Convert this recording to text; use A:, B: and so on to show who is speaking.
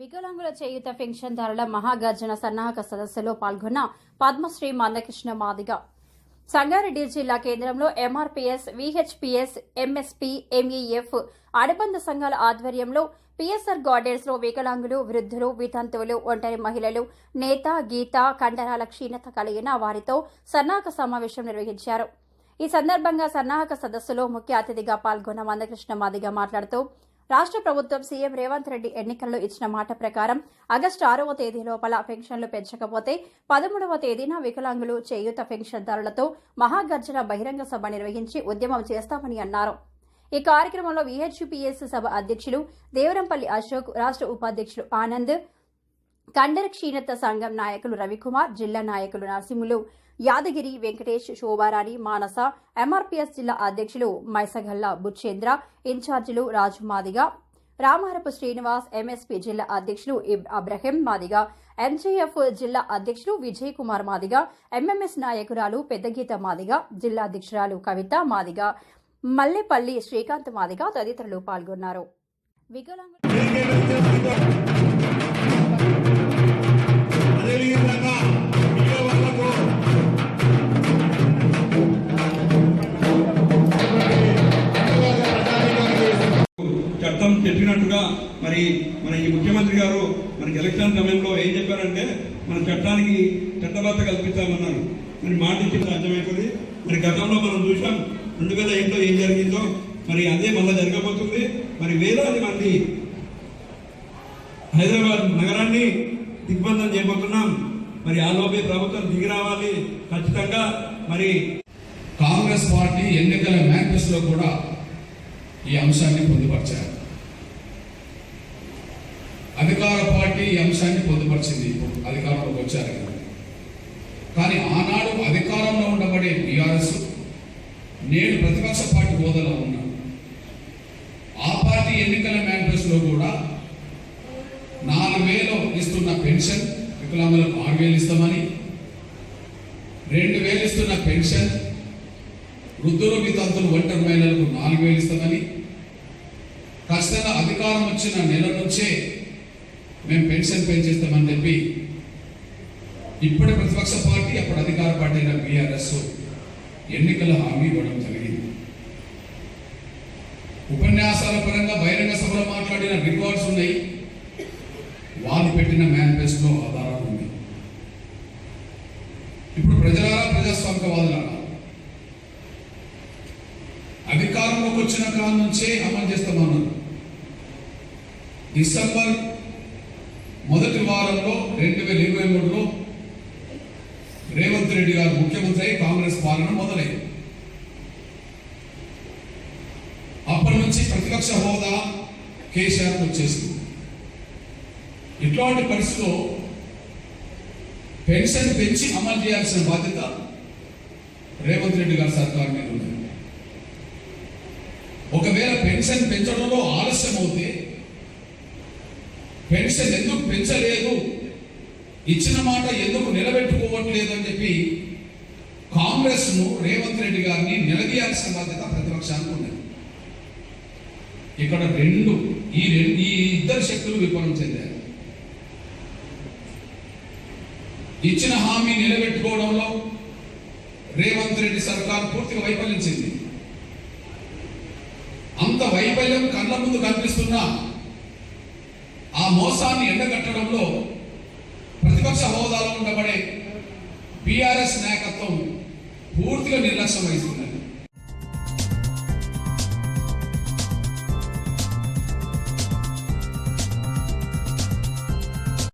A: వికలాంగుల చేయుత పెన్షన్దారుల మహాగర్జన సన్నాహక సదస్సులో పాల్గొన్న పద్మశ్రీ మందకృష్ణ మాదిగ. సంగారెడ్డి జిల్లా కేంద్రంలో ఎంఆర్పీఎస్ విహెచ్పీఎస్ ఎంఎస్పీ ఎంఈఎఫ్ అనుబంధ సంఘాల ఆధ్వర్యంలో పిఎస్ఆర్ గార్డెన్స్లో వికలాంగులు వృద్ధులు వితంతువులు ఒంటరి మహిళలు నేత గీత కండరాల క్షీణత కలిగిన వారితో సన్నాహక సమావేశం నిర్వహించారు. ఈ సందర్భంగా సన్నాహక సదస్సులో ముఖ్య అతిథిగా పాల్గొన్న మందకృష్ణ మాదిగ మాట్లాడుతూ రాష్ట్ర ప్రభుత్వం సీఎం రేవంత్ రెడ్డి ఎన్నికల్లో ఇచ్చిన మాట ప్రకారం ఆగస్టు ఆరవ తేదీ లోపల పెన్షన్లు పెంచకపోతే పదమూడవ తేదీన వికలాంగులు చేయూత పెన్షన్దారులతో మహాగర్జన బహిరంగ సభ నిర్వహించి ఉద్యమం చేస్తామని అన్నారు. ఈ కార్యక్రమంలో విహెచ్పిఎస్ సభ అధ్యక్షులు దేవరంపల్లి అశోక్ రాష్ట్ర ఉపాధ్యక్షులు ఆనంద్ కండర క్షీణత సంఘం నాయకులు రవికుమార్ జిల్లా నాయకులు నరసింహులు యాదగిరి వెంకటేష్ శోభారాణి మానస ఎంఆర్పీఎస్ జిల్లా అధ్యక్షులు మైసగల్లా బుచ్చేంద్ర ఇన్ఛార్జీలు రాజు మాదిగ రామారపు శ్రీనివాస్ ఎంఎస్పీ జిల్లా అధ్యక్షులు ఇబ్- అబ్రహీం మాదిగ ఎంజేఎఫ్ జిల్లా అధ్యక్షులు విజయ్ కుమార్ మాదిగ ఎంఎంఎస్ నాయకురాలు పెద్దగీత మాదిగ జిల్లా అధ్యక్షురాలు కవిత మాదిగ మల్లెపల్లి శ్రీకాంత్ మాదిగ తదితరులు పాల్గొన్నారు. వికలాంగులు
B: చట్టం చెప్పినట్టుగా మరి మన ఈ ముఖ్యమంత్రి గారు మనకి ఎలక్షన్ సమయంలో ఏం చెప్పారంటే మన చట్టానికి చట్టబద్ధ కల్పిస్తామన్నారు. మరి మాట ఇచ్చిన సాధ్యమవుతుంది మరి గతంలో మనం చూసాం రెండు వేల ఏడులో ఏం జరిగిందో మరి అదే మళ్ళీ జరగబోతుంది. మరి వేలాది మంది హైదరాబాద్ నగరాన్ని దిగ్బంధం చేయబోతున్నాం. మరి ఆలోపే ప్రభుత్వం దిగి రావాలి. ఖచ్చితంగా మరి
C: కాంగ్రెస్ పార్టీ ఎన్నికల మేనిఫెస్టోలో కూడా ఈ అంశాన్ని పొందుపరిచారు. అధికార పార్టీ ఈ అంశాన్ని పొందుపరిచింది ఇప్పుడు అధికారంలోకి వచ్చారు కానీ ఆనాడు అధికారంలో ఉండబడే బీఆర్ఎస్ నేడు ప్రతిపక్ష పార్టీ హోదాలో ఉన్నాను ఆ పార్టీ ఎన్నికల మేనిఫెస్టోలో కూడా వేలు ఇస్తున్న పెన్షన్ వికలాంగులకు ఆరు వేలు ఇస్తామని. రెండు వేలు ఇస్తున్న పెన్షన్ వృద్ధులు వితంతులు ఒంటరి మహిళలకు నాలుగు వేలు ఇస్తామని. ఖచ్చితంగా అధికారం వచ్చిన నెల నుంచే మేము పెన్షన్ పెంచేస్తామని చెప్పి ఇప్పటి ప్రతిపక్ష పార్టీ అప్పుడు అధికార పార్టీ అయిన బీఆర్ఎస్ ఎన్నికల హామీ ఇవ్వడం జరిగింది. ఉపన్యాసాల పరంగా బహిరంగ సభలో మాట్లాడిన రికార్డ్స్ ఉన్నాయి. పెట్టిన మేనిఫెస్టో ఆధారం ఉంది. ఇప్పుడు ప్రజలారా ప్రజాస్వామికవాదులారా అధికారంలోకి వచ్చిన కాలం నుంచే అమలు చేస్తామన్నారు డిసెంబర్ మొదటి వారంలో రెండు వేల ఇరవై మూడులో రేవంత్ రెడ్డి గారు ముఖ్యమంత్రి అయి కాంగ్రెస్ పాలన మొదలైంది. అప్పటి నుంచి ప్రతిపక్ష హోదా కేసీఆర్ వచ్చేసింది. ఇట్లాంటి పరిస్థితిలో పెన్షన్ పెంచి అమలు చేయాల్సిన బాధ్యత రేవంత్ రెడ్డి గారి సర్కార్ మీద ఉంది ఒకవేళ పెన్షన్ పెంచడంలో ఆలస్యం అవుతే పెన్షన్ ఎందుకు పెంచలేదు ఇచ్చిన మాట ఎందుకు నిలబెట్టుకోవట్లేదు అని చెప్పి కాంగ్రెస్ను రేవంత్ రెడ్డి గారిని నిలదీయాల్సిన బాధ్యత ప్రతిపక్షానికి ఉంది ఇక్కడ రెండు ఈ రెండు ఈ ఇద్దరు శక్తులు విఫలం చెందారు ఇచ్చిన హామీ నిలబెట్టుకోవడంలో రేవంత్ రెడ్డి సర్కార్ పూర్తిగా వైఫల్యించింది. అంత వైఫల్యం కళ్ళ ముందు కనిపిస్తున్న ఆ మోసాన్ని ఎండగట్టడంలో ప్రతిపక్ష హోదాలో ఉండబడే బీఆర్ఎస్ నాయకత్వం పూర్తిగా నిర్లక్ష్యం వహిస్తుంది.